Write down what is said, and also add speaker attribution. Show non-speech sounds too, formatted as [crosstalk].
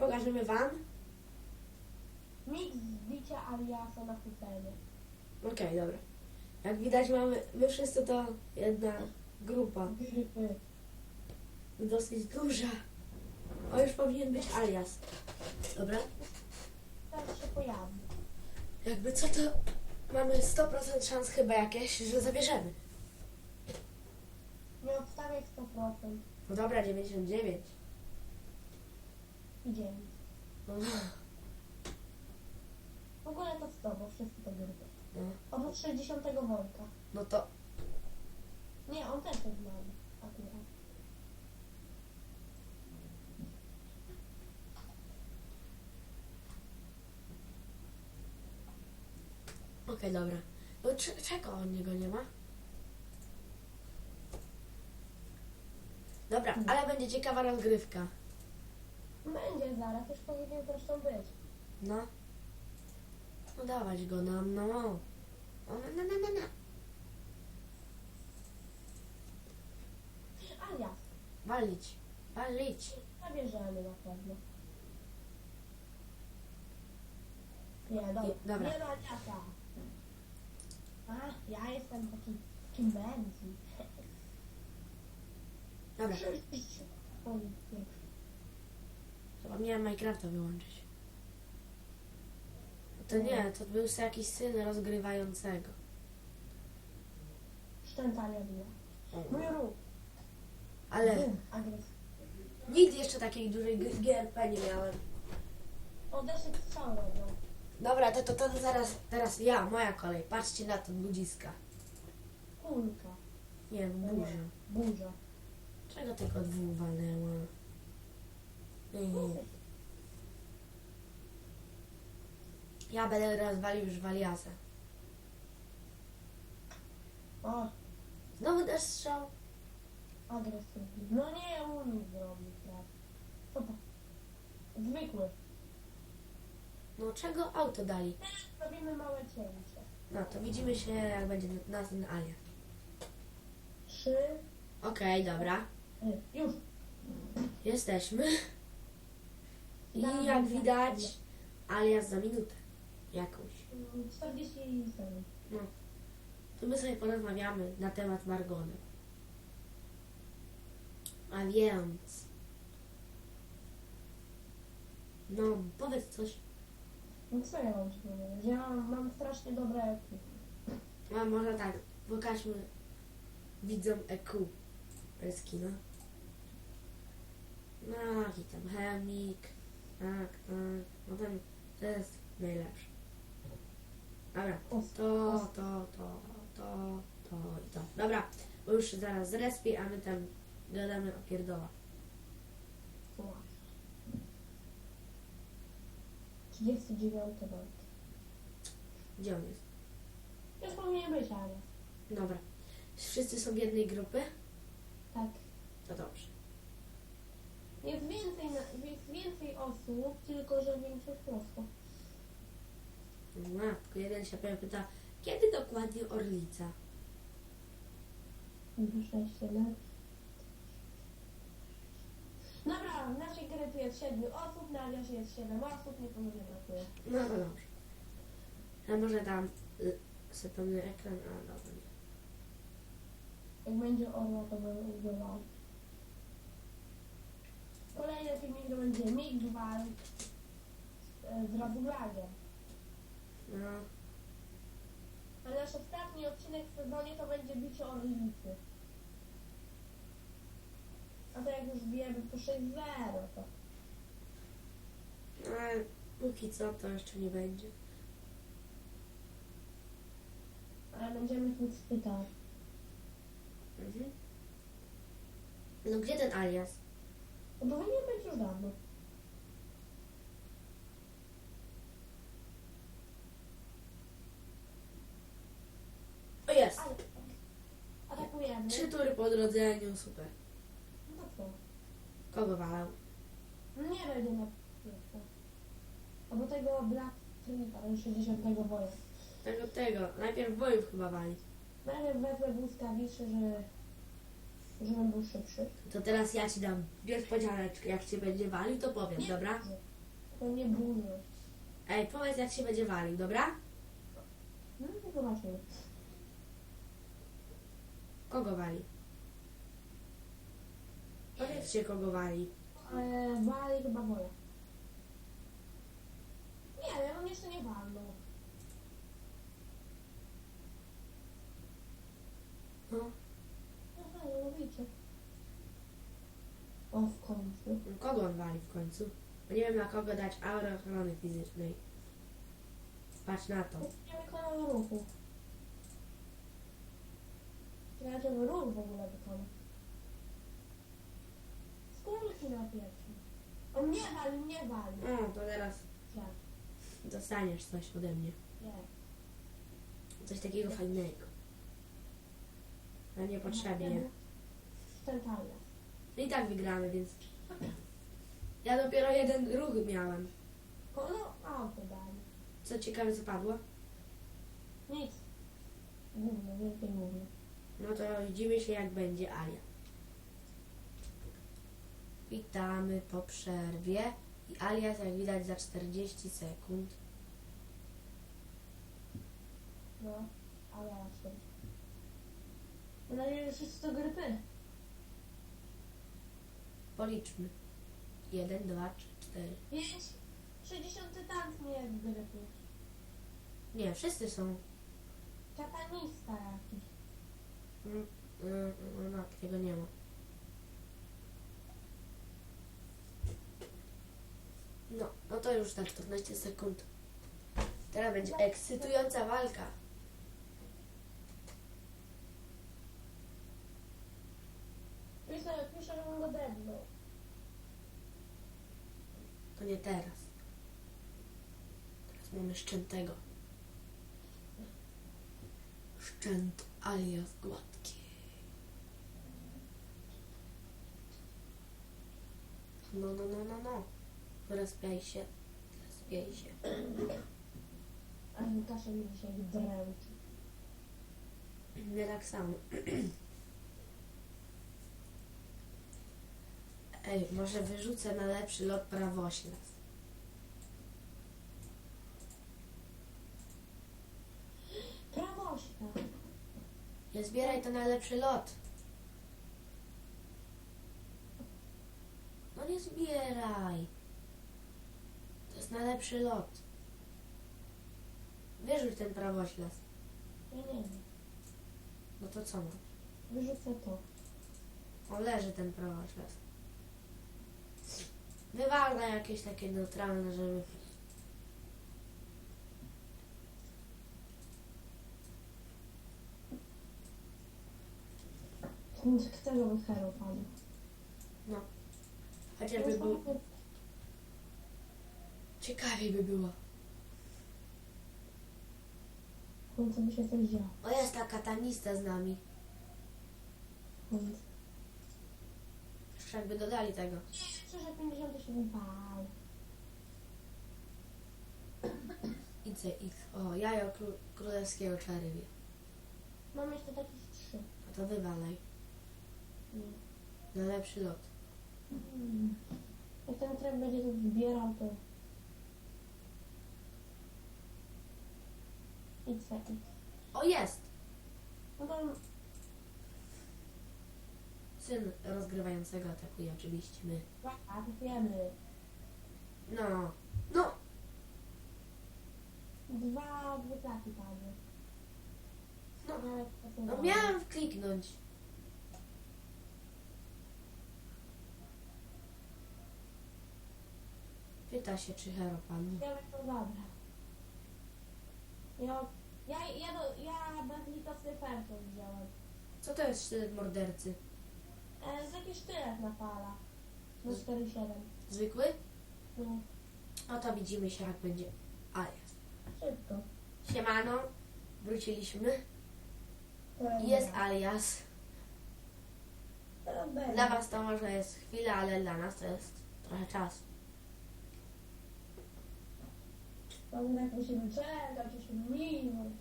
Speaker 1: pokażemy wam.
Speaker 2: Miks zbicia aliasa na hutenie.
Speaker 1: Okej, dobra. Jak widać mamy, my wszyscy to jedna grupa. Dosyć duża. O, już powinien być alias. Dobra?
Speaker 2: Teraz się pojawi.
Speaker 1: Jakby co to mamy 100% szans chyba jakieś, że zabierzemy.
Speaker 2: Nie obstawiaj 100%.
Speaker 1: No dobra, 99.
Speaker 2: Idziemy.
Speaker 1: No,
Speaker 2: W ogóle to 100, bo wszyscy to grypy.
Speaker 1: no,
Speaker 2: Oprócz 60 Wojka.
Speaker 1: no to
Speaker 2: Nie, on też jest mały. Akurat.
Speaker 1: okej, dobra. No cze- czego od niego nie ma? Dobra, ale będzie ciekawa rozgrywka.
Speaker 2: Będzie zaraz, już powinien zresztą być.
Speaker 1: No. No dawać go nam, no. O, no, no, no, no, no. Walić, walić.
Speaker 2: Zabierzemy na pewno. Nie, dobra.
Speaker 1: Nie, dobra.
Speaker 2: Nie ma aliasa. A, ja jestem taki, taki męski.
Speaker 1: Dobra,
Speaker 2: Oj.
Speaker 1: Zapomniałem Minecrafta wyłączyć. To nie, to był jakiś syn rozgrywającego.
Speaker 2: Szczętania biła. Mój ruch.
Speaker 1: Ale
Speaker 2: Bum, agres.
Speaker 1: nigdy jeszcze takiej dużej g- GRP nie miałem.
Speaker 2: Strzał robią.
Speaker 1: Dobra, to, to, to zaraz, teraz ja, moja kolej. Patrzcie na to, ludziska.
Speaker 2: Kulka.
Speaker 1: Nie,
Speaker 2: No
Speaker 1: burza.
Speaker 2: nie, Burza.
Speaker 1: Czego tylko dwóch walnęła? Nie. Ja będę rozwalił już waliasę.
Speaker 2: O,
Speaker 1: Znowu dasz strzał?
Speaker 2: No nie, on nic zrobił, tak. Co to? Zwykły.
Speaker 1: No czego auto dali?
Speaker 2: Robimy małe cięcie.
Speaker 1: No to widzimy się jak będzie na ten alias.
Speaker 2: Trzy.
Speaker 1: Okej, dobra.
Speaker 2: y, Już.
Speaker 1: Jesteśmy. I jak widać, alias za minutę. Jakąś.
Speaker 2: Mm, 47.
Speaker 1: No. To my sobie porozmawiamy na temat Margony. A więc... No, powiedz coś.
Speaker 2: No co ja mam ci powiedzieć? Ja mam, strasznie dobre ekipy.
Speaker 1: A może tak, pokażmy widzom EQ. Reskina. No, jaki tam chemik. Tak, tak. No ten, to jest najlepszy. Dobra, to, to, to, to, to i to. Dobra, bo już zaraz zrespię, a my tam gadamy o pierdoła.
Speaker 2: Właśnie. 39 rok.
Speaker 1: Gdzie on jest?
Speaker 2: Już powinien być, ale.
Speaker 1: Dobra. Wszyscy są w jednej grupy?
Speaker 2: Tak.
Speaker 1: To dobrze.
Speaker 2: Jest więcej, na, jest więcej osób, tylko że większość osób.
Speaker 1: No, tylko jeden się pewnie pyta, kiedy dokładnie Orlica?
Speaker 2: 6, 7. Dobra, w naszej gry tu jest 7 osób, na Aliasie jest 7 osób, nie brakuje.
Speaker 1: No to dobrze. A może tam y, sobie pełny ekran, a dobra nie.
Speaker 2: Jak będzie orła, to będę używał. Będzie Mig walk e, z Radulagiem.
Speaker 1: No,
Speaker 2: A nasz ostatni odcinek w sezonie to będzie bicie Orlicy. A to jak już wiemy po 6-0 to.
Speaker 1: no ale póki co to jeszcze nie będzie.
Speaker 2: Ale będziemy tu spytać.
Speaker 1: Mhm. No gdzie ten alias?
Speaker 2: To powinien być już dawno.
Speaker 1: O jest!
Speaker 2: Ale atakujemy.
Speaker 1: Trzy tury po odrodzeniu, super.
Speaker 2: No co?
Speaker 1: Kogo walał?
Speaker 2: No nie będzie na pierwsze. Albo tego Black Trinita, ten 60 boja.
Speaker 1: Tego, tego. Najpierw bojów chyba wali.
Speaker 2: Najpierw wezmę błyskawiczy, że był szybszy.
Speaker 1: To teraz ja ci dam niespodzianeczkę. Jak cię będzie walił, to powiem, dobra?
Speaker 2: To nie burzy.
Speaker 1: Ej, powiedz jak się będzie walił, dobra?
Speaker 2: No to zobaczymy.
Speaker 1: Kogo wali? Powiedzcie kogo wali.
Speaker 2: E, wali chyba wola. Nie wiem, on jeszcze nie walnął.
Speaker 1: No,
Speaker 2: O, w końcu.
Speaker 1: kogo on wali w końcu? Bo nie wiem na kogo dać aurę ochrony fizycznej. Patrz na to.
Speaker 2: Nie wykonał ruchu. Żeby ruch w ogóle wykonał. Skórki na pierwszym. On nie wali, nie wali.
Speaker 1: O, to teraz
Speaker 2: Tak,
Speaker 1: dostaniesz coś ode mnie.
Speaker 2: nie.
Speaker 1: Coś takiego fajnego. Ale niepotrzebnie.
Speaker 2: Ten talia.
Speaker 1: I tak wygramy, więc... Ja dopiero jeden ruch miałem.
Speaker 2: No, auto dali.
Speaker 1: Co ciekawe, co padło?
Speaker 2: Nic. Gówno, wielkie gówno.
Speaker 1: No to widzimy się jak będzie Alia. Witamy po przerwie. I Alias jak widać za 40 sekund.
Speaker 2: No, ale raczej. Mam nadzieję, że wszyscy to grypy.
Speaker 1: Policzmy. 1, 2, 3, 4.
Speaker 2: 5, 60 tank nie jest grypy.
Speaker 1: Nie, wszyscy są.
Speaker 2: Katanista jakiś.
Speaker 1: Mm, mm, mm, No, tego nie ma. No, no to już tak 14 sekund. Teraz będzie ekscytująca walka.
Speaker 2: Piszę, piszę, że mam go drewno.
Speaker 1: To nie teraz. Teraz mamy szczętego. Szczęt alias gładki. No, no, no, no, no. Rozpiaj się. Rozpiaj się.
Speaker 2: A Łukasza mi dzisiaj dręczy.
Speaker 1: Nie tak samo. [clears throat] Ej, może wyrzucę na lepszy lot prawoślad.
Speaker 2: Prawośka.
Speaker 1: Nie zbieraj to na lepszy lot. No nie zbieraj. To jest na lepszy lot. Wyrzuć ten prawoślad.
Speaker 2: Ja nie wiem.
Speaker 1: No to co?
Speaker 2: Wyrzucę to.
Speaker 1: O, leży ten prawoślad. Wywal na jakieś takie neutralne, żeby...
Speaker 2: Chcę, żeby hero padł.
Speaker 1: Chociażby był... Ciekawiej by było.
Speaker 2: W końcu by się coś działo.
Speaker 1: O, jest ta katanista z nami. Jeszcze jakby dodali tego.
Speaker 2: Myślę, że 57 pal.
Speaker 1: ICX. O, jajo kró- królewskiego czarybia.
Speaker 2: Mam jeszcze takich trzy.
Speaker 1: A to wywalaj. Na lepszy lot.
Speaker 2: Mm. Jak ten tryb będzie to zbierał, to... XX.
Speaker 1: O, jest!
Speaker 2: No to
Speaker 1: Syn rozgrywającego atakuje oczywiście my.
Speaker 2: a, wiemy.
Speaker 1: No. No!
Speaker 2: Dwa dwuplaki padły.
Speaker 1: No,
Speaker 2: Nawet
Speaker 1: no miałam kliknąć. Pyta się, czy hero padł.
Speaker 2: Ja to dobra. Ja, ja, ja, do, ja Bentley'a Slyferką wziąłem.
Speaker 1: Co to jest sztylet mordercy?
Speaker 2: E, z jakiś sztylet na fala. No 4,7.
Speaker 1: Zwykły?
Speaker 2: No,
Speaker 1: No to widzimy się, jak będzie alias.
Speaker 2: szybko.
Speaker 1: Siemano, wróciliśmy. Jest alias.
Speaker 2: Teraz będzie.
Speaker 1: Dla was to może jest chwila, ale dla nas to jest trochę czasu.
Speaker 2: Pamiętaj, jak musimy czekać 8 minut.